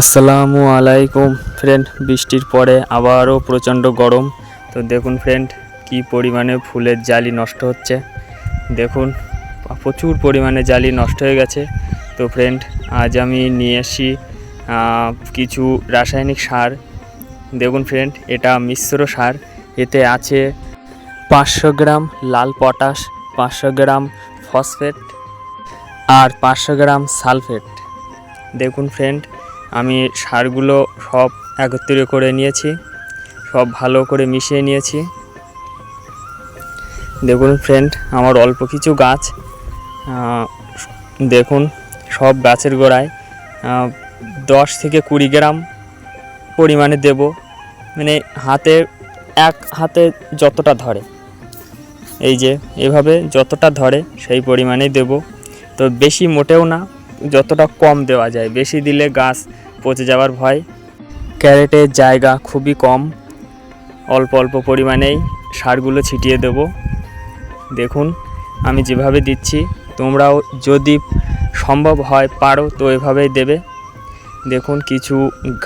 আসসালামু আলাইকুম ফ্রেন্ড বৃষ্টির পরে আবারও প্রচণ্ড গরম। তো দেখুন ফ্রেন্ড কি পরিমাণে ফুলের জালি নষ্ট হচ্ছে। দেখুন, প্রচুর পরিমাণে জালি নষ্ট হয়ে গেছে। তো ফ্রেন্ড আজ আমি নিয়ে আসি কিছু রাসায়নিক সার। দেখুন ফ্রেন্ড এটা মিশ্র সার। এতে আছে পাঁচশো গ্রাম লাল পটাশ, পাঁচশো গ্রাম ফসফেট আর পাঁচশো গ্রাম সালফেট। দেখুন ফ্রেন্ড আমি সারগুলো সব একত্রে করে নিয়েছি, সব ভালো করে মিশিয়ে নিয়েছি। দেখুন ফ্রেন্ড আমার অল্প কিছু গাছ দেখুন সব গাছের গোড়ায় দশ থেকে কুড়ি গ্রাম পরিমাণে দেব। মানে হাতে, এক হাতে যতটা ধরে, এই যে এভাবে যতটা ধরে সেই পরিমাণেই দেব। তো বেশি মোটেও না, যতটা কম দেওয়া যায়। বেশি দিলে গাছ পচে যাওয়ার ভয়। ক্যারেটের জায়গা খুবই কম। অল্প অল্প পরিমাণেই সারগুলো ছিটিয়ে দেব। দেখুন আমি যেভাবে দিচ্ছি তোমরাও যদি সম্ভব হয় পারো তো এভাবেই দেবে। দেখুন কিছু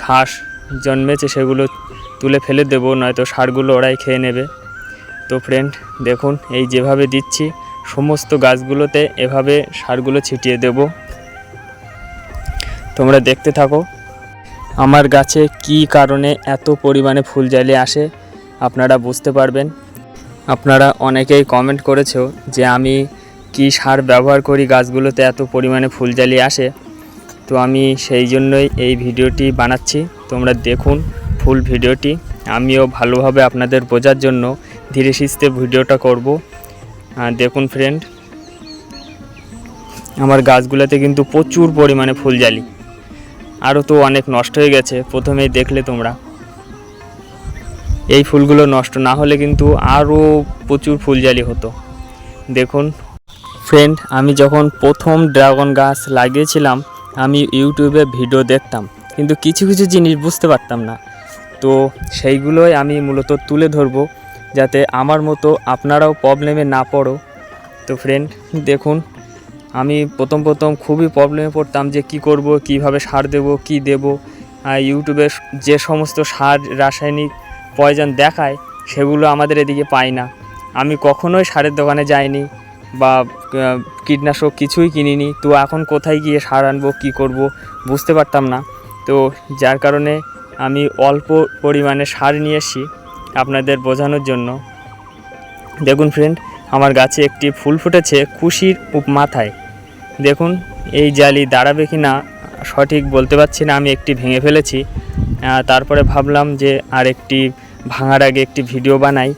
ঘাস জন্মেছে সেগুলো তুলে ফেলে দেবো নয়তো সারগুলো ওরাই খেয়ে নেবে। তো ফ্রেন্ড দেখুন এই যেভাবে দিচ্ছি সমস্ত গাছগুলোতে এভাবে সারগুলো ছিটিয়ে দেবো। তোমরা দেখতে থাকো। আমার গাছে কি কারণে এত পরিমাণে ফুল ফুলজালি আসে, আপনারা বুঝতে পারবেন। আপনারা অনেকেই কমেন্ট করেছ যে আমি কি সার ব্যবহার করি গাছগুলোতে এত পরিমাণে ফুল ফুলজালি আসে। তো আমি সেই জন্যই এই ভিডিওটি বানাচ্ছি। তোমরা দেখুন ফুল ভিডিওটি। আমিও ভালোভাবে আপনাদের বোঝার জন্য ধীরে সুস্থে ভিডিওটা করব। দেখুন ফ্রেন্ড আমার গাছগুলোতে কিন্তু প্রচুর পরিমাণে ফুল ফুলজালি আরও তো অনেক নষ্ট হয়ে গেছে, প্রথমেই দেখলে তোমরা। এই ফুলগুলো নষ্ট না হলে কিন্তু আরও প্রচুর ফুলজালি হতো। দেখুন ফ্রেন্ড আমি যখন প্রথম ড্রাগন গাছ লাগিয়েছিলাম, আমি ইউটিউবে ভিডিও দেখতাম, কিন্তু কিছু কিছু জিনিস বুঝতে পারতাম না। তো সেইগুলোই আমি মূলত তুলে ধরবো, যাতে আমার মতো আপনারাও প্রবলেমে না পড়ো। তো ফ্রেন্ড দেখুন আমি প্রথম প্রথম খুবই প্রবলেমে পড়তাম যে কি করব, কীভাবে সার দেব, কি দেব। ইউটিউবে যে সমস্ত সার রাসায়নিক পয়জন দেখায়, সেগুলো আমাদের এদিকে পাই না। আমি কখনোই সারের দোকানে যাইনি বা কীটনাশক কিছুই কিনিনি। তো এখন কোথায় গিয়ে সার আনব, কী করব, বুঝতে পারতাম না। তো যার কারণে আমি অল্প পরিমাণে সার নিয়ে এসেছি আপনাদের বোঝানোর জন্য। দেখুন ফ্রেন্ড আমার গাছে একটি ফুল ফুটেছে খুশির মাথায়। দেখুন, এই জালি দাঁড়াবে কি না, সঠিক বলতে পারছি না, আমি একটি ভেঙে ফেলেছি। তারপরে ভাবলাম যে আর একটি ভাঙার আগে একটি ভিডিও বানাই।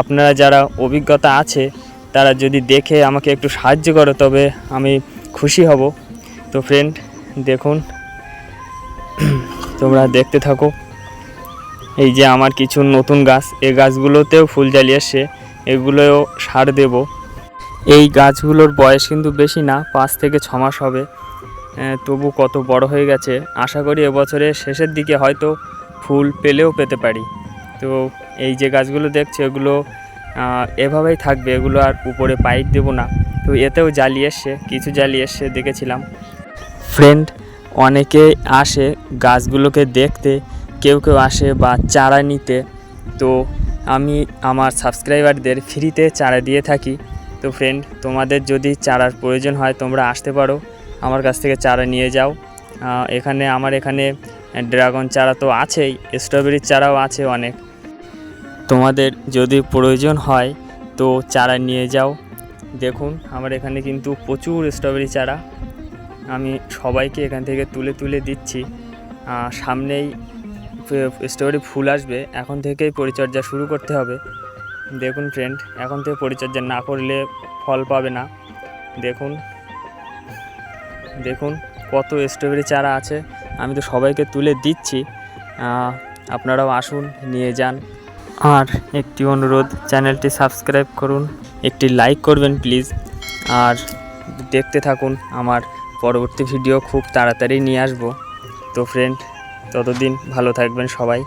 আপনারা যারা অভিজ্ঞতা আছে, তারা যদি দেখে আমাকে একটু সাহায্য করো, তবে আমি খুশি হব। তো ফ্রেন্ড দেখুন, তোমরা দেখতে থাকো। এই যে আমার কিছু নতুন গাছ, এই গাছগুলোতেও ফুল জ্বালিয়ে এসছে এগুলোও সার দেব। এই গাছগুলোর বয়স কিন্তু বেশি না, পাঁচ থেকে ছ মাস হবে। তবু কত বড় হয়ে গেছে, আশা করি এবছরের শেষের দিকে হয়তো ফুল পেলেও পেতে পারি। তো এই যে গাছগুলো দেখছ, এগুলো এভাবেই থাকবে, এগুলো আর উপরে পাইপ দেব না। তো এতেও জ্বালিয়ে এসছে, কিছু জ্বালিয়ে এসছে দেখেছিলাম। ফ্রেন্ড অনেকে আসে গাছগুলোকে দেখতে, কেউ কেউ আসে বা চারা নিতে। তো আমি আমার সাবস্ক্রাইবারদের ফ্রিতে চারা দিয়ে থাকি। তো ফ্রেন্ড তোমাদের যদি চারার প্রয়োজন হয়, তোমরা আসতে পারো। আমার কাছ থেকে চারা নিয়ে যাও। এখানে, আমার এখানে ড্রাগন চারা তো আছেই স্ট্রবেরির চারাও আছে অনেক। তোমাদের যদি প্রয়োজন হয়, তো চারা নিয়ে যাও। দেখুন, আমার এখানে কিন্তু প্রচুর স্ট্রবেরি চারা। আমি সবাইকে এখান থেকে তুলে তুলে দিচ্ছি। সামনেই স্ট্রবেরি ফুল আসবে। এখন থেকেই পরিচর্যা শুরু করতে হবে। দেখুন ফ্রেন্ড এখন থেকে পরিচর্যা না করলে ফল পাবে না। দেখুন। দেখুন কত স্ট্রবেরি চারা আছে। আমি তো সবাইকে তুলে দিচ্ছি। আপনারাও আসুন, নিয়ে যান। আর একটি অনুরোধ, চ্যানেলটি সাবস্ক্রাইব করুন, একটি লাইক করবেন প্লিজ আর দেখতে থাকুন, আমার পরবর্তী ভিডিও খুব তাড়াতাড়ি নিয়ে আসব। তো ফ্রেন্ড ততদিন ভালো থাকবেন সবাই।